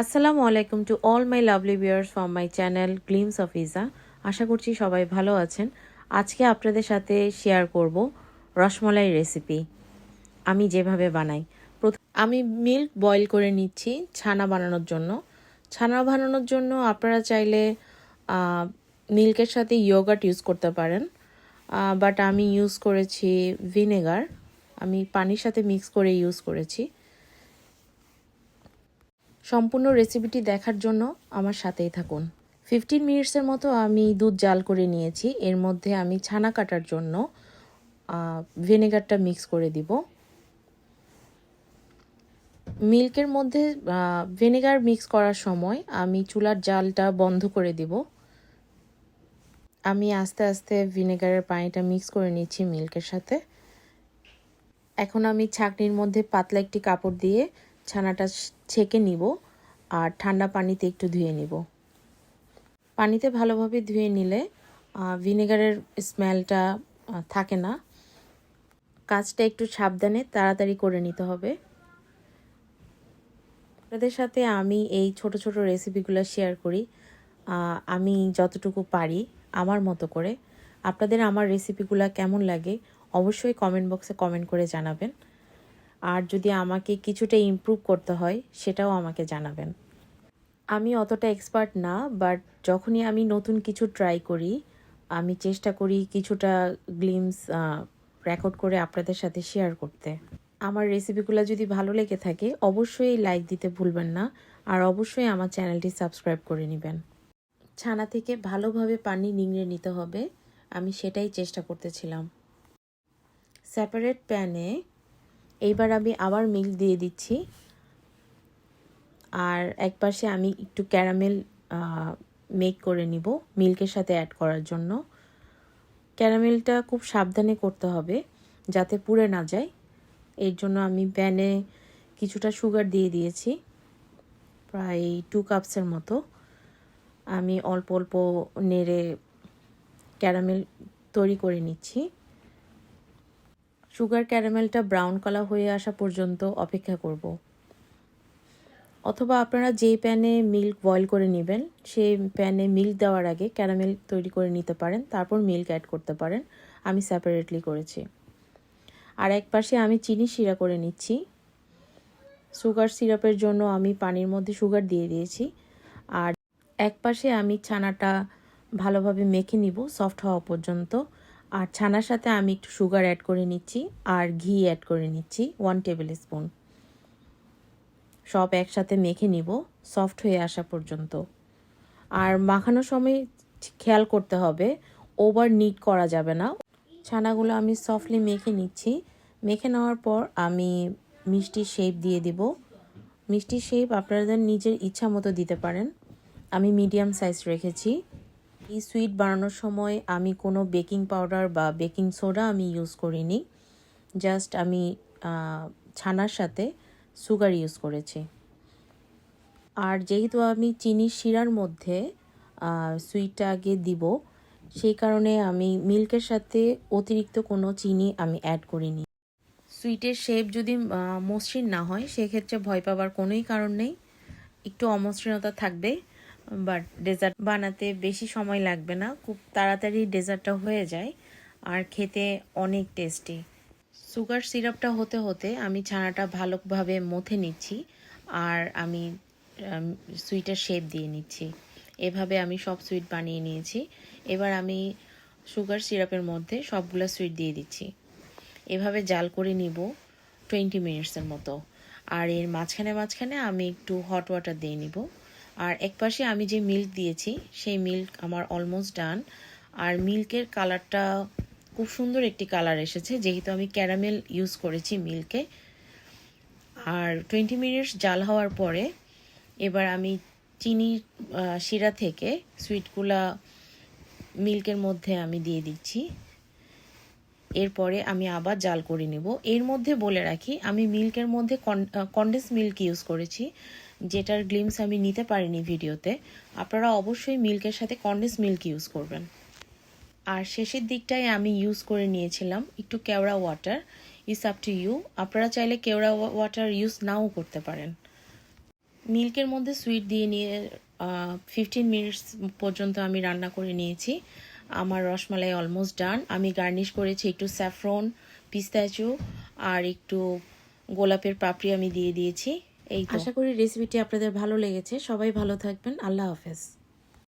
আসসালামু আলাইকুম to all my lovely viewers from my channel glimpse of Iza আশা করছি সবাই ভালো আছেন। আজকে আপনাদের সাথে শেয়ার করব রসমলাই রেসিপি। আমি যেভাবে বানাই। আমি মিল্ক বয়েল করে নিচ্ছি ছানা বানানোর জন্য। ছানা বানানোর জন্য আপনারা চাইলে মিল্কের সাথে ইয়োগাট ইউজ করতে পারেন। বাট আমি ইউজ করেছি ভিনেগার। আমি পানির সাথে মিক্স করে ইউজ করেছি। সম্পূর্ণ রেসিপিটি দেখার জন্য আমার সাথেই থাকুন। ফিফটিন মিনিটসের মতো আমি দুধ জাল করে নিয়েছি। এর মধ্যে আমি ছানা কাটার জন্য ভিনেগারটা মিক্স করে দিব। মিল্কের মধ্যে ভিনেগার মিক্স করার সময় আমি চুলার জালটা বন্ধ করে দিব। আমি আস্তে আস্তে ভিনেগারের পানিটা মিক্স করে নিচ্ছি মিল্কের সাথে। এখন আমি ছাকনির মধ্যে পাতলা একটি কাপড় দিয়ে ছানাটা ছেঁকে নিব আর ঠান্ডা পানিতে একটু ধুয়ে নিব। পানিতে ভালোভাবে ধুয়ে নিলে ভিনেগারের স্মেলটা থাকে না। কাজটা একটু সাবধানে তাড়াতাড়ি করে নিতে হবে। আপনাদের সাথে আমি এই ছোট ছোট রেসিপিগুলো শেয়ার করি। আমি যতটুকু পারি, আমার মতো করে। আপনাদের আমার রেসিপিগুলো কেমন লাগে, অবশ্যই কমেন্ট বক্সে কমেন্ট করে জানাবেন। আর যদি আমাকে কিছুটা ইমপ্রুভ করতে হয়, সেটাও আমাকে জানাবেন। আমি অতটা এক্সপার্ট না বাট যখনই আমি নতুন কিছু ট্রাই করি, আমি চেষ্টা করি কিছুটা গ্লিমস রেকর্ড করে আপনাদের সাথে শেয়ার করতে। আমার রেসিপিগুলো যদি ভালো লেগে থাকে, অবশ্যই লাইক দিতে ভুলবেন না, আর অবশ্যই আমার চ্যানেলটি সাবস্ক্রাইব করে নেবেন। ছানা থেকে ভালোভাবে পানি নিংড়ে নিতে হবে, আমি সেটাই চেষ্টা করতেছিলাম। সেপারেট প্যানে এইবার আমি আবার মিল্ক দিয়ে দিচ্ছি। আর এক পাশে আমি একটু ক্যারামেল মেক করে নিব মিল্কের সাথে অ্যাড করার জন্য। ক্যারামেলটা খুব সাবধানে করতে হবে যাতে পুড়ে না যায়। এর জন্য আমি প্যানে কিছুটা সুগার দিয়ে দিয়েছি, প্রায় টু কাপসের মতো। আমি অল্প অল্প নেড়ে ক্যারামেল তৈরি করে নিচ্ছি। সুগার ক্যারামেলটা ব্রাউন কালার হয়ে আসা পর্যন্ত অপেক্ষা করব। অথবা আপনারা যেই প্যানে মিল্ক বয়েল করে নেবেন, সেই প্যানে মিল্ক দেওয়ার আগে ক্যারামেল তৈরি করে নিতে পারেন, তারপর মিল্ক অ্যাড করতে পারেন। আমি সেপারেটলি করেছি। আর এক পাশে আমি চিনি শিরা করে নিচ্ছি। সুগার সিরাপের জন্য আমি পানির মধ্যে সুগার দিয়ে দিয়েছি। আর এক পাশে আমি ছানাটা ভালোভাবে মেখে নিব সফট হওয়া পর্যন্ত। আর ছানার সাথে আমি একটু সুগার অ্যাড করে নিচ্ছি, আর ঘি অ্যাড করে নিচ্ছি ওয়ান টেবিল স্পুন সব একসাথে মেখে নিব সফট হয়ে আসা পর্যন্ত। আর মাখানোর সময় খেয়াল করতে হবে ওভার নিট করা যাবে না। ছানাগুলো আমি সফটলি মেখে নিচ্ছি। মেখে নেওয়ার পর আমি মিষ্টি শেপ দিয়ে দিব। মিষ্টি শেপ আপনাদের নিজের ইচ্ছা মতো দিতে পারেন। আমি মিডিয়াম সাইজ রেখেছি। এই সুইট বানানোর সময় আমি কোনো বেকিং পাউডার বা বেকিং সোডা আমি ইউজ করিনি। জাস্ট আমি ছানার সাথে সুগার ইউজ করেছি। আর যেহেতু আমি চিনির শিরার মধ্যে সুইটটা আগে দিব, সেই কারণে আমি মিল্কের সাথে অতিরিক্ত কোনো চিনি আমি অ্যাড করিনি। সুইটের শেপ যদি মসৃণ না হয়, সেক্ষেত্রে ভয় পাবার কোনোই কারণ নেই। একটু অমসৃণতা থাকবে। বাট ডেজার্ট বানাতে বেশি সময় লাগবে না। খুব তাড়াতাড়ি ডেজার্টটা হয়ে যায় আর খেতে অনেক টেস্টি। সুগার সিরাপটা হতে হতে আমি ছানাটা ভালোভাবে মথে নিচ্ছি আর আমি সুইটের শেপ দিয়ে নিচ্ছি। এভাবে আমি সব সুইট বানিয়ে নিয়েছি। এবার আমি সুগার সিরাপের মধ্যে সবগুলো সুইট দিয়ে দিচ্ছি। এভাবে জাল করে নিব টোয়েন্টি মিনিটসের মতো। আর এর মাঝখানে মাঝখানে আমি একটু হট ওয়াটার দিয়ে নিব। আর এক পাশে আমি যে মিল্ক দিয়েছি, সেই মিল্ক আমার অলমোস্ট ডান আর মিল্কের কালারটা খুব সুন্দর একটি কালার এসেছে, যেহেতু আমি ক্যারামেল ইউজ করেছি মিল্কে আর টোয়েন্টি মিনিটস জাল হওয়ার পরে এবার আমি চিনি শিরা থেকে সুইটগুলা মিল্কের মধ্যে আমি দিয়ে দিচ্ছি। এরপরে আমি আবার জাল করে নেব। এর মধ্যে বলে রাখি, আমি মিল্কের মধ্যে কন্ডেন্স মিল্ক ইউজ করেছি। যেটার গ্লিমস আমি নিতে পারিনি ভিডিওতে, আপনারা অবশ্যই মিল্কের সাথে কন্ডেন্স মিল্ক ইউজ করবেন। আর শেষের দিকটাই আমি ইউজ করে নিয়েছিলাম একটু kewra water is up to you আপনারা চাইলে কেওড়া ওয়াটার ইউজ নাও করতে পারেন। মিল্কের মধ্যে সুইট দিয়ে নিয়ে ফিফটিন মিনিটস পর্যন্ত আমি রান্না করে নিয়েছি। আমার রসমালাই অলমোস্ট ডান আমি গার্নিশ করেছি একটু স্যাফ্রন পিস্তাচু আর একটু গোলাপের পাপড়ি আমি দিয়ে দিয়েছি। এই আশা করি রেসিপিটি আপনাদের ভালো লেগেছে। সবাই ভালো থাকবেন। আল্লাহ হাফেজ।